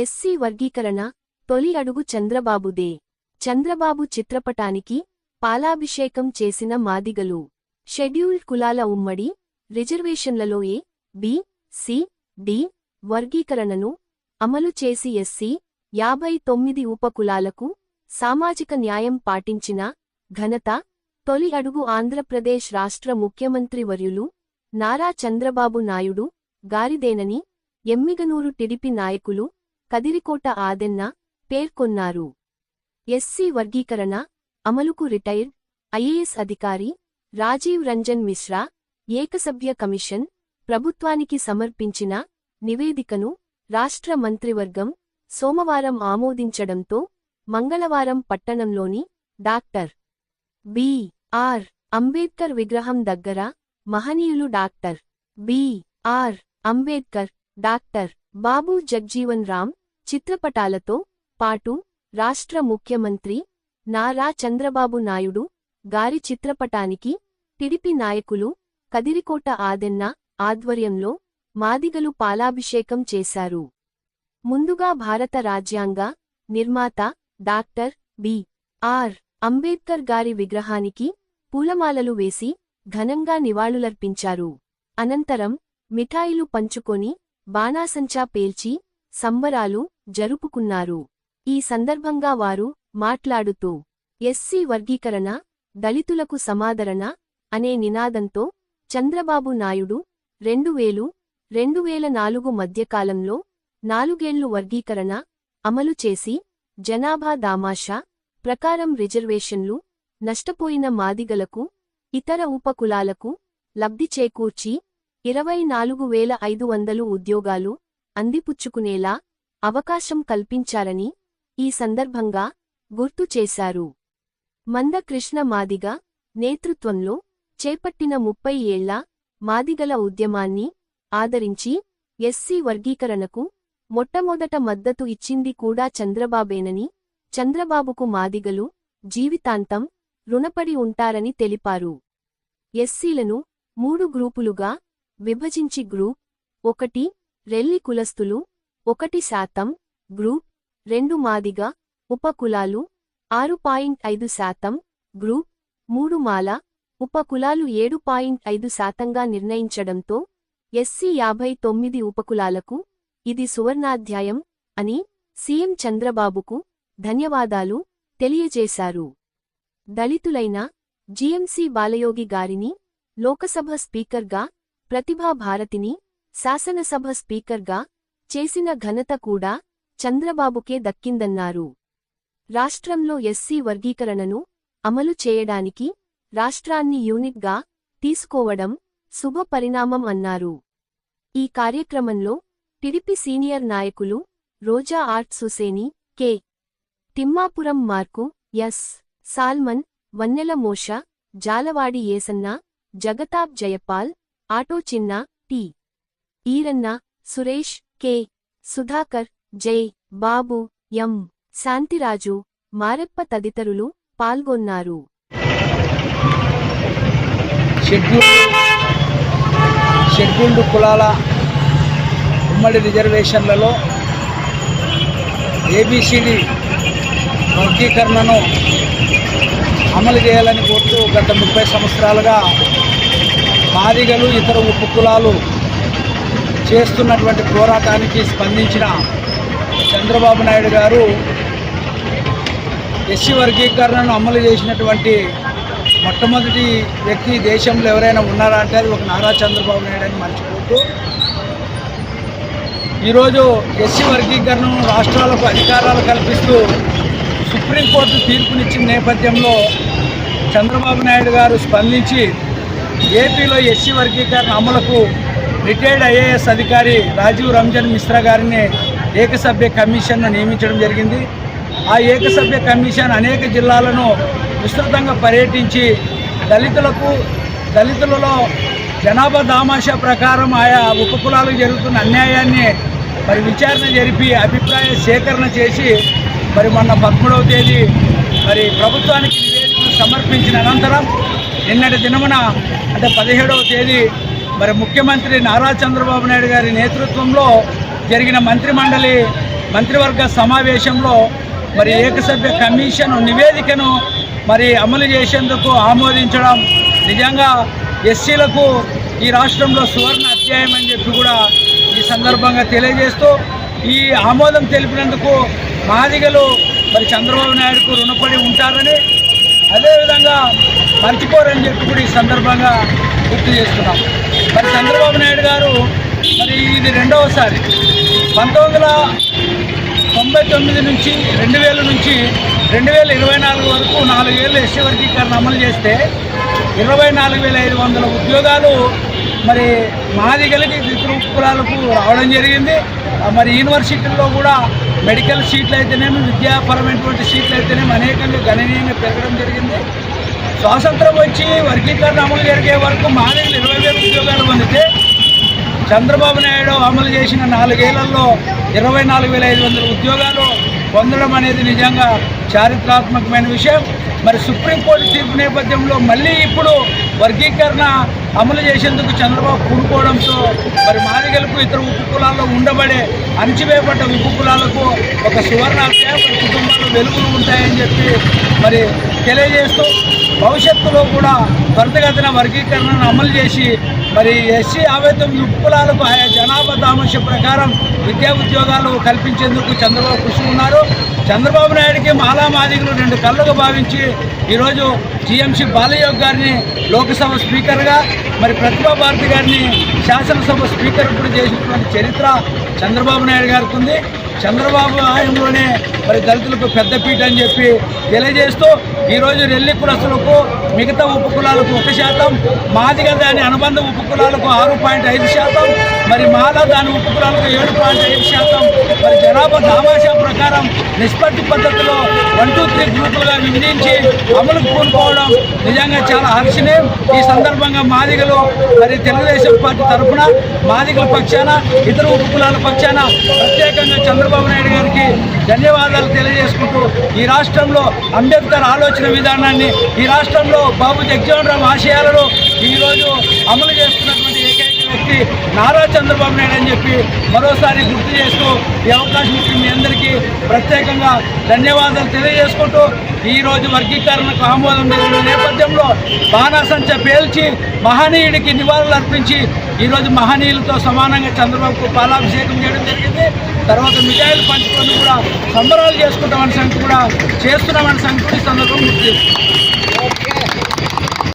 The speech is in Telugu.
ఎస్సీ వర్గీకరణ తొలి అడుగు చంద్రబాబుదే చంద్రబాబు చిత్రపటానికి పాలాభిషేకం చేసిన మాదిగలు. షెడ్యూల్డ్ కులాల ఉమ్మడి రిజర్వేషన్లలో ఏ బి సి డి వర్గీకరణను అమలు చేసి ఎస్సీ యాభై తొమ్మిది ఉపకులాలకు సామాజిక న్యాయం పాటించిన ఘనత తొలి అడుగు ఆంధ్రప్రదేశ్ రాష్ట్ర ముఖ్యమంత్రి వర్యులు నారా చంద్రబాబు నాయుడు గారిదేనని ఎమ్మిగనూరు టిడిపి నాయకులు కదిరికోట ఆదెన్న పేర్కొన్నారు. ఎస్సీ వర్గీకరణ అమలుకు రిటైర్డ్ ఐఏఎస్ అధికారి రాజీవ్ రంజన్ మిశ్రా ఏకసభ్య కమిషన్ ప్రభుత్వానికి సమర్పించిన నివేదికను రాష్ట్ర మంత్రివర్గం సోమవారం ఆమోదించడంతో మంగళవారం పట్టణంలోని డాక్టర్ బి. ఆర్. అంబేద్కర్ విగ్రహం దగ్గర మహనీయులు doctor B. R. Ambedkar doctor Babu Jagjivan Ram చిత్రపటాలతో పాటు రాష్ట్ర ముఖ్యమంత్రి నారా చంద్రబాబు నాయుడు గారి చిత్రపటానికి టిడిపి నాయకులు కదిరికోట ఆదెన్న ఆధ్వర్యంలో మాదిగలు పాలాభిషేకం చేశారు. ముందుగా భారత రాజ్యాంగ నిర్మాత డాక్టర్ బి. ఆర్. అంబేద్కర్ గారి విగ్రహానికి పూలమాలలు వేసి ఘనంగా నివాళులర్పించారు. అనంతరం మిఠాయిలు పంచుకొని బాణాసంచా పేల్చి సంబరాలు జరుపుకున్నారు. ఈ సందర్భంగా వారు మాట్లాడుతూ ఎస్సీ వర్గీకరణ దళితులకు సమాదరణ అనే నినాదంతో చంద్రబాబు నాయుడు రెండు వేలు రెండు వేల నాలుగు మధ్యకాలంలో నాలుగేళ్ళు వర్గీకరణ అమలు చేసి జనాభా దామాషా ప్రకారం రిజర్వేషన్లు నష్టపోయిన మాదిగలకు ఇతర ఉపకులాలకు లబ్ధి చేకూర్చి ఇరవై నాలుగు వేల ఐదు వందలు ఉద్యోగాలు అందిపుచ్చుకునేలా అవకాశం కల్పించారని ఈ సందర్భంగా గుర్తు చేశారు. మందకృష్ణ మాదిగ నేతృత్వంలో చేపట్టిన ముప్పై ఏళ్ళ మాదిగల ఉద్యమాన్ని ఆదరించి ఎస్సీ వర్గీకరణకు మొట్టమొదట మద్దతు ఇచ్చింది కూడా చంద్రబాబేనని చంద్రబాబుకు మాదిగలు జీవితాంతం రుణపడి ఉంటారని తెలిపారు. ఎస్సీలను మూడు గ్రూపులుగా విభజించి గ్రూప్ ఒకటి రెల్లి కులస్తులు ఒకటి శాతం గ్రూప్ రెండు మాదిగ ఉపకులాలు ఆరు పాయింట్ ఐదు శాతం గ్రూప్ మూడు మాల ఉపకులాలు ఏడు పాయింట్ ఐదు శాతంగా నిర్ణయించడంతో ఎస్సీ యాభై తొమ్మిది ఉపకులాలకు ఇది సువర్ణాధ్యాయం అని సీఎం చంద్రబాబుకు ధన్యవాదాలు తెలియజేశారు. దళితులైన జీఎంసీ బాలయోగి గారిని లోకసభ స్పీకర్గా ప్రతిభా భారతిని శాసనసభ స్పీకర్గా చేసిన ఘనత కూడా చంద్రబాబుకే దక్కిందన్నారు. రాష్ట్రంలో ఎస్సీ వర్గీకరణను అమలు చేయడానికి రాష్ట్రాన్ని యూనిట్గా తీసుకోవడం శుభ పరిణామం అన్నారు. ఈ కార్యక్రమంలో టిడిపి సీనియర్ నాయకులు Roja art Suseni K. Thimmapuram Mark S. Salmon Vannela Mosha Jalavadi Esanna Jagatab Jayapal auto Chinna T. Eranna Suresh K. Sudhakar J. Babu M. Shantiraju Mareppa తదితరులు పాల్గొన్నారు. షెడ్యూల్డ్ కులాల ఉమ్మడి రిజర్వేషన్లలో ఏబిసిడి వర్గీకరణను అమలు చేయాలని కోరుతూ గత ముప్పై సంవత్సరాలుగా మాదిగలు ఇతర ఉప్పు కులాలు చేస్తున్నటువంటి పోరాటానికి స్పందించిన చంద్రబాబు నాయుడు గారు ఎస్సీ వర్గీకరణను అమలు చేసినటువంటి మొట్టమొదటి వ్యక్తి దేశంలో ఎవరైనా ఉన్నారా అంటే అది ఒక నారా చంద్రబాబు నాయుడు అని మర్చిపోతూ ఈరోజు ఎస్సీ వర్గీకరణను రాష్ట్రాలకు అధికారాలు కల్పిస్తూ సుప్రీంకోర్టు తీర్పునిచ్చిన నేపథ్యంలో చంద్రబాబు నాయుడు గారు స్పందించి ఏపీలో ఎస్సీ వర్గీకరణ అమలుకు రిటైర్డ్ ఐఏఎస్ అధికారి రాజీవ్ రంజన్ మిశ్రా గారిని ఏకసభ్య కమిషన్ను నియమించడం జరిగింది. ఆ ఏకసభ్య కమిషన్ అనేక జిల్లాలను విస్తృతంగా పర్యటించి దళితులకు దళితులలో జనాభా దామాష ప్రకారం ఆయా ఉపకులాలకు జరుగుతున్న అన్యాయాన్ని మరి విచారణ జరిపి అభిప్రాయ సేకరణ చేసి మరి మొన్న పదమూడవ తేదీ మరి ప్రభుత్వానికి నివేదికను సమర్పించిన అనంతరం నిన్నటి దినమున అంటే పదిహేడవ తేదీ మరి ముఖ్యమంత్రి నారా చంద్రబాబు నాయుడు గారి నేతృత్వంలో జరిగిన మంత్రి మండలి మంత్రివర్గ సమావేశంలో మరి ఏకసభ్య కమిషన్ నివేదికను మరి అమలు చేసేందుకు ఆమోదించడం నిజంగా ఎస్సీలకు ఈ రాష్ట్రంలో సువర్ణ అధ్యాయం అని చెప్పి కూడా ఈ సందర్భంగా తెలియజేస్తూ ఈ ఆమోదం తెలిపినందుకు మాదిగలు మరి చంద్రబాబు నాయుడుకు రుణపడి ఉంటారని అదేవిధంగా మర్చిపోరని చెప్పి కూడా ఈ సందర్భంగా గుర్తు చేస్తున్నాం. మరి చంద్రబాబు నాయుడు గారు మరి ఇది రెండవసారి పంతొమ్మిది వందల తొంభై తొమ్మిది నుంచి రెండు వేల నుంచి రెండు వేల ఇరవై నాలుగు వరకు నాలుగేళ్ళు ఎస్సీ వర్గీకరణ అమలు చేస్తే ఇరవై నాలుగు వేల ఐదు వందల ఉద్యోగాలు మరి మాదిగలకి ఇతర కులాలకు రావడం జరిగింది. మరి యూనివర్సిటీల్లో కూడా మెడికల్ సీట్లు అయితేనేమి విద్యాపరమైనటువంటి సీట్లు అయితేనేమి అనేకంగా గణనీయంగా పెరగడం జరిగింది. స్వాతంత్రం వచ్చి వర్గీకరణ అమలు జరిగే వరకు మాదిగలు ఇరవై వేల ఉద్యోగాలు పొందితే చంద్రబాబు నాయుడు అమలు చేసిన నాలుగేళ్ళలో ఇరవై నాలుగు వేల ఐదు వందల ఉద్యోగాలు పొందడం అనేది నిజంగా చారిత్రాత్మకమైన విషయం. మరి సుప్రీంకోర్టు తీర్పు నేపథ్యంలో మళ్ళీ ఇప్పుడు వర్గీకరణ అమలు చేసేందుకు చంద్రబాబు కూడుకోవడంతో మరి మాదిగలకు ఇతర ఉప్పు కులాల్లో ఉండబడే అణచివేయబడ్డ ఉప్పు కులాలకు ఒక సువర్ణ అధ్యాయం కుటుంబాల్లో వెలుగులు ఉంటాయని చెప్పి మరి తెలియజేస్తూ భవిష్యత్తులో కూడా త్వరితగతిన వర్గీకరణను అమలు చేసి మరి ఎస్సీ ఆవేదం తొమ్మిది ఆయా జనాభా దామర్శ ప్రకారం విద్యా ఉద్యోగాలు కల్పించేందుకు చంద్రబాబు కృషి ఉన్నారు. చంద్రబాబు నాయుడికి మాలామాదిగులు రెండు కళ్ళుగా భావించి ఈరోజు టీఎంసీ బాలయోగ్ గారిని లోక్సభ స్పీకర్గా మరి ప్రతిభా భారతి గారిని శాసనసభ స్పీకర్ కూడా చేసినటువంటి చరిత్ర చంద్రబాబు నాయుడు గారికి ఉంది. చంద్రబాబు హయాంలోనే మరి దళితులకు పెద్దపీట అని చెప్పి తెలియజేస్తూ ఈరోజు రెల్లి కులస్తులకు మిగతా ఉపకులాలకు ఒక శాతం మాదిగ దాని అనుబంధ ఉపకులాలకు ఆరు పాయింట్ ఐదు శాతం మరి మాల దాని ఉపకులాలకు ఏడు పాయింట్ ఐదు శాతం. మరి జనాభా దామాషా ప్రకారం నిష్పత్తి పద్ధతిలో వన్ టూ త్రీ గ్రూపులుగా విభజించి అమలుకు కోల్పోవడం నిజంగా చాలా హర్షణీయం. ఈ సందర్భంగా మాదిగలు మరి తెలుగుదేశం పార్టీ తరఫున మాదిగల పక్షాన ఇతర ఉపకులాల పక్షాన ప్రత్యేకంగా చంద్రబాబు నాయుడు గారికి ధన్యవాదాలు తెలియజేసుకుంటూ ఈ రాష్ట్రంలో అంబేద్కర్ ఆలోచన విధానాన్ని ఈ రాష్ట్రంలో బాబు జగజీవన్ రామ్ ఆశయాలను ఈరోజు అమలు చేస్తున్నటువంటి ఏకైక వ్యక్తి నారా చంద్రబాబు నాయుడు అని చెప్పి మరోసారి గుర్తు చేస్తూ ఈ అవకాశం ఇచ్చిన మీ అందరికీ ప్రత్యేకంగా ధన్యవాదాలు తెలియజేసుకుంటూ ఈరోజు వర్గీకరణకు ఆమోదం జరిగిన నేపథ్యంలో బాణాసంచ పేల్చి మహనీయుడికి నివాళులు అర్పించి ఈరోజు మహనీయులతో సమానంగా చంద్రబాబుకు పాలాభిషేకం చేయడం జరిగింది. తర్వాత మిఠాయిలు పంచుకొని కూడా సంబరాలు చేసుకుంటామని సంగతి కూడా చేస్తున్నామని సంగతి సందర్భం గుర్తు చేస్తున్నాం.